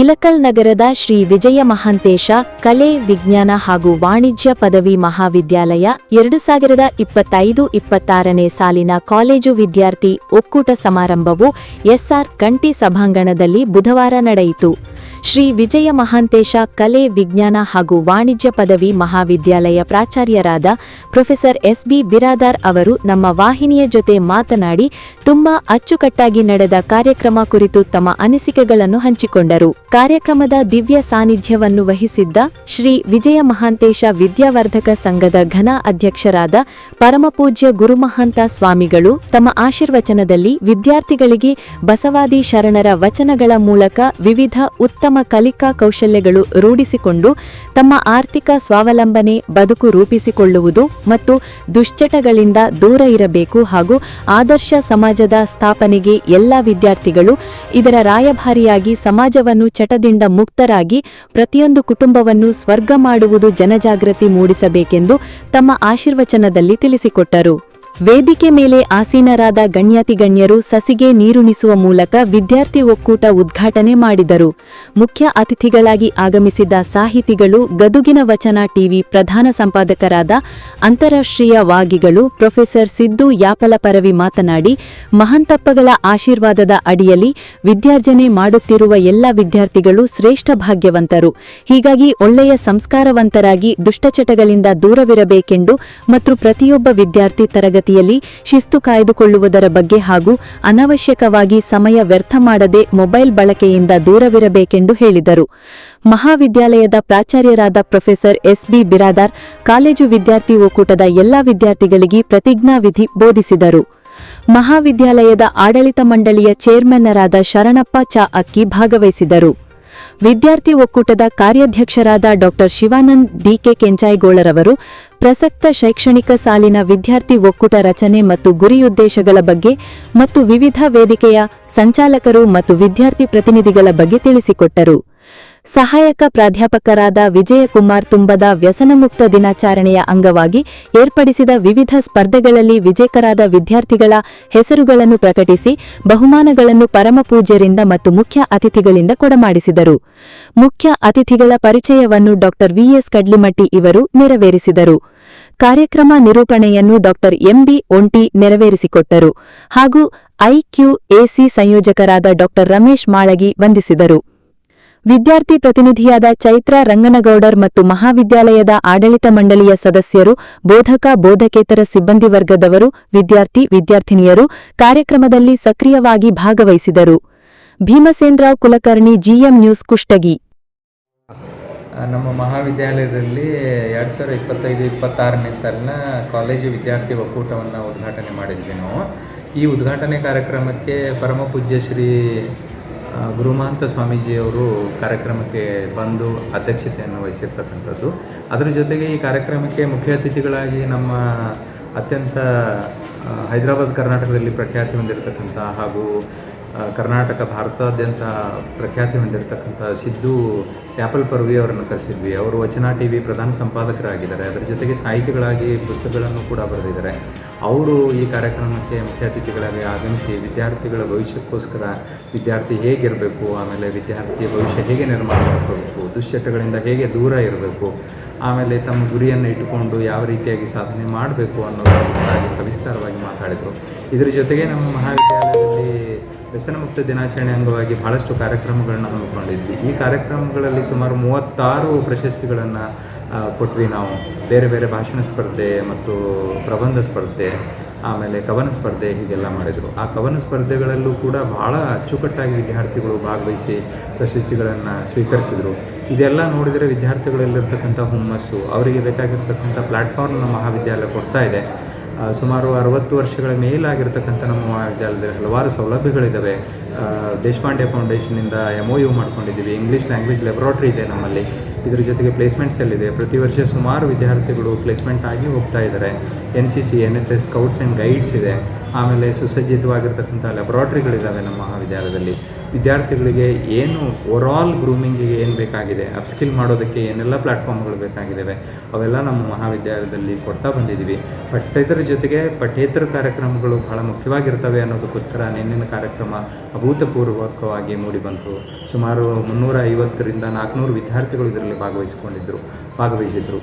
ಇಲಕಲ್ ನಗರದ ಶ್ರೀ ವಿಜಯ ಮಹಾಂತೇಶ ಕಲೆ, ವಿಜ್ಞಾನ ಹಾಗೂ ವಾಣಿಜ್ಯ ಪದವಿ ಮಹಾವಿದ್ಯಾಲಯ ಎರಡು ಸಾವಿರದ ಇಪ್ಪತ್ತೈದು, ಇಪ್ಪತ್ತಾರನೇ ಸಾಲಿನ ಕಾಲೇಜು ವಿದ್ಯಾರ್ಥಿ ಒಕ್ಕೂಟ ಸಮಾರಂಭವು ಎಸ್ಆರ್ ಕಂಟಿ ಸಭಾಂಗಣದಲ್ಲಿ ಬುಧವಾರ ನಡೆಯಿತು. ಶ್ರೀ ವಿಜಯ ಮಹಾಂತೇಶ ಕಲೆ ವಿಜ್ಞಾನ ಹಾಗೂ ವಾಣಿಜ್ಯ ಪದವಿ ಮಹಾವಿದ್ಯಾಲಯ ಪ್ರಾಚಾರ್ಯರಾದ ಪ್ರೊಫೆಸರ್ ಎಸ್ಬಿ ಬಿರಾದಾರ್ ಅವರು ನಮ್ಮ ವಾಹಿನಿಯ ಜೊತೆ ಮಾತನಾಡಿ, ತುಂಬಾ ಅಚ್ಚುಕಟ್ಟಾಗಿ ನಡೆದ ಕಾರ್ಯಕ್ರಮ ಕುರಿತು ತಮ್ಮ ಅನಿಸಿಕೆಗಳನ್ನು ಹಂಚಿಕೊಂಡರು. ಕಾರ್ಯಕ್ರಮದ ದಿವ್ಯ ಸಾನ್ನಿಧ್ಯವನ್ನು ವಹಿಸಿದ್ದ ಶ್ರೀ ವಿಜಯ ಮಹಾಂತೇಶ ವಿದ್ಯಾವರ್ಧಕ ಸಂಘದ ಘನ ಅಧ್ಯಕ್ಷರಾದ ಪರಮಪೂಜ್ಯ ಗುರುಮಹಾಂತ ಸ್ವಾಮಿಗಳು ತಮ್ಮ ಆಶೀರ್ವಚನದಲ್ಲಿ ವಿದ್ಯಾರ್ಥಿಗಳಿಗೆ ಬಸವಾದಿ ಶರಣರ ವಚನಗಳ ಮೂಲಕ ವಿವಿಧ ಉತ್ತಮ ಕಲಿಕಾ ಕೌಶಲ್ಯಗಳು ರೂಢಿಸಿಕೊಂಡು ತಮ್ಮ ಆರ್ಥಿಕ ಸ್ವಾವಲಂಬನೆ, ಬದುಕು ರೂಪಿಸಿಕೊಳ್ಳುವುದು ಮತ್ತು ದುಶ್ಚಟಗಳಿಂದ ದೂರ ಇರಬೇಕು ಹಾಗೂ ಆದರ್ಶ ಸಮಾಜದ ಸ್ಥಾಪನೆಗೆ ಎಲ್ಲ ವಿದ್ಯಾರ್ಥಿಗಳು ಇದರ ರಾಯಭಾರಿಯಾಗಿ ಸಮಾಜವನ್ನು ಚಟದಿಂದ ಮುಕ್ತರಾಗಿ ಪ್ರತಿಯೊಂದು ಕುಟುಂಬವನ್ನು ಸ್ವರ್ಗ ಮಾಡುವುದು ಜನಜಾಗೃತಿ ಮೂಡಿಸಬೇಕೆಂದು ತಮ್ಮ ಆಶೀರ್ವಚನದಲ್ಲಿ ತಿಳಿಸಿಕೊಟ್ಟರು. ವೇದಿಕೆ ಮೇಲೆ ಆಸೀನರಾದ ಗಣ್ಯಾತಿಗಣ್ಯರು ಸಸಿಗೆ ನೀರುಣಿಸುವ ಮೂಲಕ ವಿದ್ಯಾರ್ಥಿ ಒಕ್ಕೂಟ ಉದ್ಘಾಟನೆ ಮಾಡಿದರು. ಮುಖ್ಯ ಅತಿಥಿಗಳಾಗಿ ಆಗಮಿಸಿದ್ದ ಸಾಹಿತಿಗಳು, ಗದುಗಿನ ವಚನ ಟಿವಿ ಪ್ರಧಾನ ಸಂಪಾದಕರಾದ ಅಂತಾರಾಷ್ಟ್ರೀಯ ವಾಗಿಗಳು ಪ್ರೊಫೆಸರ್ ಸಿದ್ದು ಯಾಪಲಪರವಿ ಮಾತನಾಡಿ, ಮಹಂತಪ್ಪಗಳ ಆಶೀರ್ವಾದದ ಅಡಿಯಲ್ಲಿ ವಿದ್ಯಾರ್ಜನೆ ಮಾಡುತ್ತಿರುವ ಎಲ್ಲ ವಿದ್ಯಾರ್ಥಿಗಳು ಶ್ರೇಷ್ಠ ಭಾಗ್ಯವಂತರು. ಹೀಗಾಗಿ ಒಳ್ಳೆಯ ಸಂಸ್ಕಾರವಂತರಾಗಿ ದುಷ್ಟಚಟಗಳಿಂದ ದೂರವಿರಬೇಕೆಂದು ಮತ್ತು ಪ್ರತಿಯೊಬ್ಬ ವಿದ್ಯಾರ್ಥಿ ತರಗತಿಯಲ್ಲಿ ಶಿಸ್ತು ಕಾಯ್ದುಕೊಳ್ಳುವುದರ ಬಗ್ಗೆ ಹಾಗೂ ಅನವಶ್ಯಕವಾಗಿ ಸಮಯ ವ್ಯರ್ಥ ಮಾಡದೆ ಮೊಬೈಲ್ ಬಳಕೆಯಿಂದ ದೂರವಿರಬೇಕೆಂದು ಹೇಳಿದರು. ಮಹಾವಿದ್ಯಾಲಯದ ಪ್ರಾಚಾರ್ಯರಾದ professor S B Biradar, college ವಿದ್ಯಾರ್ಥಿ ಒಕ್ಕೂಟದ ಎಲ್ಲ ವಿದ್ಯಾರ್ಥಿಗಳಿಗೆ ಪ್ರತಿಜ್ಞಾವಿಧಿ ಬೋಧಿಸಿದರು. ಮಹಾವಿದ್ಯಾಲಯದ ಆಡಳಿತ ಮಂಡಳಿಯ ಚೇರ್ಮನ್ನರಾದ ಶರಣಪ್ಪ ಚಾ ಅಕ್ಕಿ ಭಾಗವಹಿಸಿದರು. ವಿದ್ಯಾರ್ಥಿ ಒಕ್ಕೂಟದ ಕಾರ್ಯಾಧ್ಯಕ್ಷರಾದ ಡಾ ಶಿವಾನಂದ್ ಡಿಕೆ ಕೆಂಚಾಯಿಗೋಳರವರು ಪ್ರಸಕ್ತ ಶೈಕ್ಷಣಿಕ ಸಾಲಿನ ವಿದ್ಯಾರ್ಥಿ ಒಕ್ಕೂಟ ರಚನೆ ಮತ್ತು ಗುರಿಯುದ್ದೇಶಗಳ ಬಗ್ಗೆ ಮತ್ತು ವಿವಿಧ ವೇದಿಕೆಯ ಸಂಚಾಲಕರು ಮತ್ತು ವಿದ್ಯಾರ್ಥಿ ಪ್ರತಿನಿಧಿಗಳ ಬಗ್ಗೆ ತಿಳಿಸಿಕೊಟ್ಟರು. ಸಹಾಯಕ ಪ್ರಾಧ್ಯಾಪಕರಾದ ವಿಜಯಕುಮಾರ್ ತುಂಬದ ವ್ಯಸನಮುಕ್ತ ದಿನಾಚರಣೆಯ ಅಂಗವಾಗಿ ಏರ್ಪಡಿಸಿದ ವಿವಿಧ ಸ್ಪರ್ಧೆಗಳಲ್ಲಿ ವಿಜೇತರಾದ ವಿದ್ಯಾರ್ಥಿಗಳ ಹೆಸರುಗಳನ್ನು ಪ್ರಕಟಿಸಿ ಬಹುಮಾನಗಳನ್ನು ಪರಮಪೂಜ್ಯರಿಂದ ಮತ್ತು ಮುಖ್ಯ ಅತಿಥಿಗಳಿಂದ ಕೊಡಮಾಡಿಸಿದರು. ಮುಖ್ಯ ಅತಿಥಿಗಳ ಪರಿಚಯವನ್ನು ಡಾ. ವಿಎಸ್. ಕಡ್ಲಿಮಟ್ಟಿ ಇವರು ನೆರವೇರಿಸಿದರು. ಕಾರ್ಯಕ್ರಮ ನಿರೂಪಣೆಯನ್ನು ಡಾ. ಎಂಬಿ. ಒಂಟಿ ನೆರವೇರಿಸಿಕೊಟ್ಟರು ಹಾಗೂ ಐಕ್ಯೂಎಸಿ ಸಂಯೋಜಕರಾದ ಡಾ. ರಮೇಶ್ ಮಾಳಗಿ ವಂದಿಸಿದರು. ವಿದ್ಯಾರ್ಥಿ ಪ್ರತಿನಿಧಿಯಾದ ಚೈತ್ರ ರಂಗನಗೌಡರ್ ಮತ್ತು ಮಹಾವಿದ್ಯಾಲಯದ ಆಡಳಿತ ಮಂಡಳಿಯ ಸದಸ್ಯರು, ಬೋಧಕ, ಬೋಧಕೇತರ ಸಿಬ್ಬಂದಿ ವರ್ಗದವರು, ವಿದ್ಯಾರ್ಥಿ, ವಿದ್ಯಾರ್ಥಿನಿಯರು ಕಾರ್ಯಕ್ರಮದಲ್ಲಿ ಸಕ್ರಿಯವಾಗಿ ಭಾಗವಹಿಸಿದರು. Bhimsenrao Kulkarni, G M news Kushtagi. ನಮ್ಮ ಮಹಾವಿದ್ಯಾಲಯದಲ್ಲಿ ಎರಡು ಸಾವಿರದ ಇಪ್ಪತ್ತೈದು, ಇಪ್ಪತ್ತಾರನೇ ಸಾಲಿನ ಕಾಲೇಜು ವಿದ್ಯಾರ್ಥಿ ಒಕ್ಕೂಟವನ್ನು ಉದ್ಘಾಟನೆ ಮಾಡಿದ್ವಿ ನಾವು. ಈ ಉದ್ಘಾಟನೆ ಕಾರ್ಯಕ್ರಮಕ್ಕೆ ಪರಮ ಪೂಜ್ಯ ಶ್ರೀ ಆ, ಗುರುಮಹಂತ ಸ್ವಾಮೀಜಿಯವರು ಕಾರ್ಯಕ್ರಮಕ್ಕೆ ಬಂದು ಅಧ್ಯಕ್ಷತೆಯನ್ನು ವಹಿಸಿರ್ತಕ್ಕಂಥದ್ದು. ಅದರ ಜೊತೆಗೆ ಈ ಕಾರ್ಯಕ್ರಮಕ್ಕೆ ಮುಖ್ಯ ಅತಿಥಿಗಳಾಗಿ ನಮ್ಮ ಅತ್ಯಂತ ಹೈದರಾಬಾದ್ ಕರ್ನಾಟಕದಲ್ಲಿ ಪ್ರಖ್ಯಾತಿ ಹೊಂದಿರತಕ್ಕಂಥ ಹಾಗೂ ಕರ್ನಾಟಕ ಭಾರತಾದ್ಯಂತ ಪ್ರಖ್ಯಾತಿ ಹೊಂದಿರತಕ್ಕಂಥ ಸಿದ್ದು ಟ್ಯಾಪಲ್ ಪರ್ವಿ ಅವರನ್ನು ಕರೆಸಿದ್ವಿ. ಅವರು ವಚನ ಟಿ ವಿ ಪ್ರಧಾನ ಸಂಪಾದಕರಾಗಿದ್ದಾರೆ. ಅದರ ಜೊತೆಗೆ ಸಾಹಿತಿಗಳಾಗಿ ಪುಸ್ತಕಗಳನ್ನು ಕೂಡ ಬರೆದಿದ್ದಾರೆ. ಅವರು ಈ ಕಾರ್ಯಕ್ರಮಕ್ಕೆ ಮುಖ್ಯ ಅತಿಥಿಗಳಾಗಿ ಆಗಮಿಸಿ ವಿದ್ಯಾರ್ಥಿಗಳ ಭವಿಷ್ಯಕ್ಕೋಸ್ಕರ ವಿದ್ಯಾರ್ಥಿ ಹೇಗಿರಬೇಕು, ಆಮೇಲೆ ವಿದ್ಯಾರ್ಥಿಯ ಭವಿಷ್ಯ ಹೇಗೆ ನಿರ್ಮಾಣ ಮಾಡ್ಕೋಬೇಕು, ದುಶ್ಚಟಗಳಿಂದ ಹೇಗೆ ದೂರ ಇರಬೇಕು, ಆಮೇಲೆ ತಮ್ಮ ಗುರಿಯನ್ನು ಇಟ್ಟುಕೊಂಡು ಯಾವ ರೀತಿಯಾಗಿ ಸಾಧನೆ ಮಾಡಬೇಕು ಅನ್ನೋದಾಗಿ ಸವಿಸ್ತಾರವಾಗಿ ಮಾತಾಡಿದರು. ಇದರ ಜೊತೆಗೆ ನಮ್ಮ ಮಹಾವಿದ್ಯಾಲಯದಲ್ಲಿ ವ್ಯಸನಮುಕ್ತ ದಿನಾಚರಣೆ ಅಂಗವಾಗಿ ಬಹಳಷ್ಟು ಕಾರ್ಯಕ್ರಮಗಳನ್ನು ಹಮ್ಮಿಕೊಂಡಿದ್ವಿ ಈ ಕಾರ್ಯಕ್ರಮಗಳಲ್ಲಿ ಸುಮಾರು ಮೂವತ್ತಾರು ಪ್ರಶಸ್ತಿಗಳನ್ನು ಕೊಟ್ವಿ ನಾವು. ಬೇರೆ ಬೇರೆ ಭಾಷಣ ಸ್ಪರ್ಧೆ ಮತ್ತು ಪ್ರಬಂಧ ಸ್ಪರ್ಧೆ, ಆಮೇಲೆ ಕವನ ಸ್ಪರ್ಧೆ ಹೀಗೆಲ್ಲ ಮಾಡಿದರು. ಆ ಕವನ ಸ್ಪರ್ಧೆಗಳಲ್ಲೂ ಕೂಡ ಬಹಳ ಅಚ್ಚುಕಟ್ಟಾಗಿ ವಿದ್ಯಾರ್ಥಿಗಳು ಭಾಗವಹಿಸಿ ಪ್ರಶಸ್ತಿಗಳನ್ನು ಸ್ವೀಕರಿಸಿದರು. ಇದೆಲ್ಲ ನೋಡಿದರೆ ವಿದ್ಯಾರ್ಥಿಗಳಲ್ಲಿರ್ತಕ್ಕಂಥ ಹುಮ್ಮಸ್ಸು, ಅವರಿಗೆ ಬೇಕಾಗಿರ್ತಕ್ಕಂಥ ಪ್ಲ್ಯಾಟ್ಫಾರ್ಮ್ ನಮ್ಮ ಮಹಾವಿದ್ಯಾಲಯ ಕೊಡ್ತಾ ಇದೆ. ಸುಮಾರು ಅರವತ್ತು ವರ್ಷಗಳ ಮೇಲಾಗಿರ್ತಕ್ಕಂಥ ನಮ್ಮ ಮಹಾವಿದ್ಯಾಲಯದಲ್ಲಿ ಹಲವಾರು ಸೌಲಭ್ಯಗಳಿದ್ದಾವೆ ದೇಶಪಾಂಡೆ ಫೌಂಡೇಶನಿಂದ ಎಂ ಒ ಯು ಮಾಡ್ಕೊಂಡಿದ್ದೀವಿ. ಇಂಗ್ಲೀಷ್ ಲ್ಯಾಂಗ್ವೇಜ್ ಲೆಬ್ರಾಟ್ರಿ ಇದೆ ನಮ್ಮಲ್ಲಿ. ಇದ್ರ ಜೊತೆಗೆ ಪ್ಲೇಸ್ಮೆಂಟ್ಸ್ ಸೆಲ್ ಇದೆ. ಪ್ರತಿ ವರ್ಷ ಸುಮಾರು ವಿದ್ಯಾರ್ಥಿಗಳು ಪ್ಲೇಸ್ಮೆಂಟ್ ಆಗಿ ಹೋಗ್ತಾ ಇದ್ದಾರೆ. N C C N S S scouts and guides ಇದೆ. ಆಮೇಲೆ ಸುಸಜ್ಜಿತವಾಗಿರ್ತಕ್ಕಂಥ ಲ್ಯಾಬ್ರಾಟ್ರಿಗಳಿದ್ದಾವೆ ನಮ್ಮ ಮಹಾವಿದ್ಯಾಲಯದಲ್ಲಿ. ವಿದ್ಯಾರ್ಥಿಗಳಿಗೆ ಏನು ಓವರಾಲ್ ಗ್ರೂಮಿಂಗಿಗೆ ಏನು ಬೇಕಾಗಿದೆ ಅಪ್ಸ್ಕಿಲ್ ಮಾಡೋದಕ್ಕೆ ಏನೆಲ್ಲ ಪ್ಲ್ಯಾಟ್ಫಾರ್ಮ್ಗಳು ಬೇಕಾಗಿದ್ದಾವೆ, ಅವೆಲ್ಲ ನಮ್ಮ ಮಹಾವಿದ್ಯಾಲಯದಲ್ಲಿ ಕೊಡ್ತಾ ಬಂದಿದ್ದೀವಿ. ಪಠ್ಯೇತರ ಜೊತೆಗೆ ಪಠ್ಯೇತರ ಕಾರ್ಯಕ್ರಮಗಳು ಬಹಳ ಮುಖ್ಯವಾಗಿರ್ತವೆ ಅನ್ನೋದಕ್ಕೋಸ್ಕರ ನಿನ್ನಿನ ಕಾರ್ಯಕ್ರಮ ಅಭೂತಪೂರ್ವಕವಾಗಿ ಮೂಡಿಬಂತು ಸುಮಾರು ಮುನ್ನೂರ ಐವತ್ತರಿಂದ ನಾಲ್ಕುನೂರು ವಿದ್ಯಾರ್ಥಿಗಳು ಇದರಲ್ಲಿ ಭಾಗವಹಿಸಿಕೊಂಡಿದ್ದರು ಭಾಗವಹಿಸಿದ್ರು.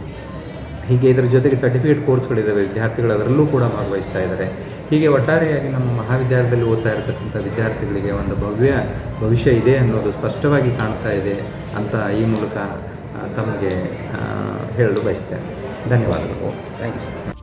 ಹೀಗೆ ಇದರ ಜೊತೆಗೆ ಸರ್ಟಿಫಿಕೇಟ್ ಕೋರ್ಸ್ಗಳಿದ್ದಾವೆ ವಿದ್ಯಾರ್ಥಿಗಳು ಅದರಲ್ಲೂ ಕೂಡ ಭಾಗವಹಿಸ್ತಾ ಇದ್ದಾರೆ. ಹೀಗೆ ಒಟ್ಟಾರೆಯಾಗಿ ನಮ್ಮ ಮಹಾವಿದ್ಯಾಲಯದಲ್ಲಿ ಓದ್ತಾ ಇರತಕ್ಕಂಥ ವಿದ್ಯಾರ್ಥಿಗಳಿಗೆ ಒಂದು ಭವ್ಯ ಭವಿಷ್ಯ ಇದೆ ಅನ್ನೋದು ಸ್ಪಷ್ಟವಾಗಿ ಕಾಣ್ತಾ ಇದೆ ಅಂತ ಈ ಮೂಲಕ ತಮಗೆ ಹೇಳಲು ಬಯಸ್ತೇನೆ. ಧನ್ಯವಾದಗಳು. Thank you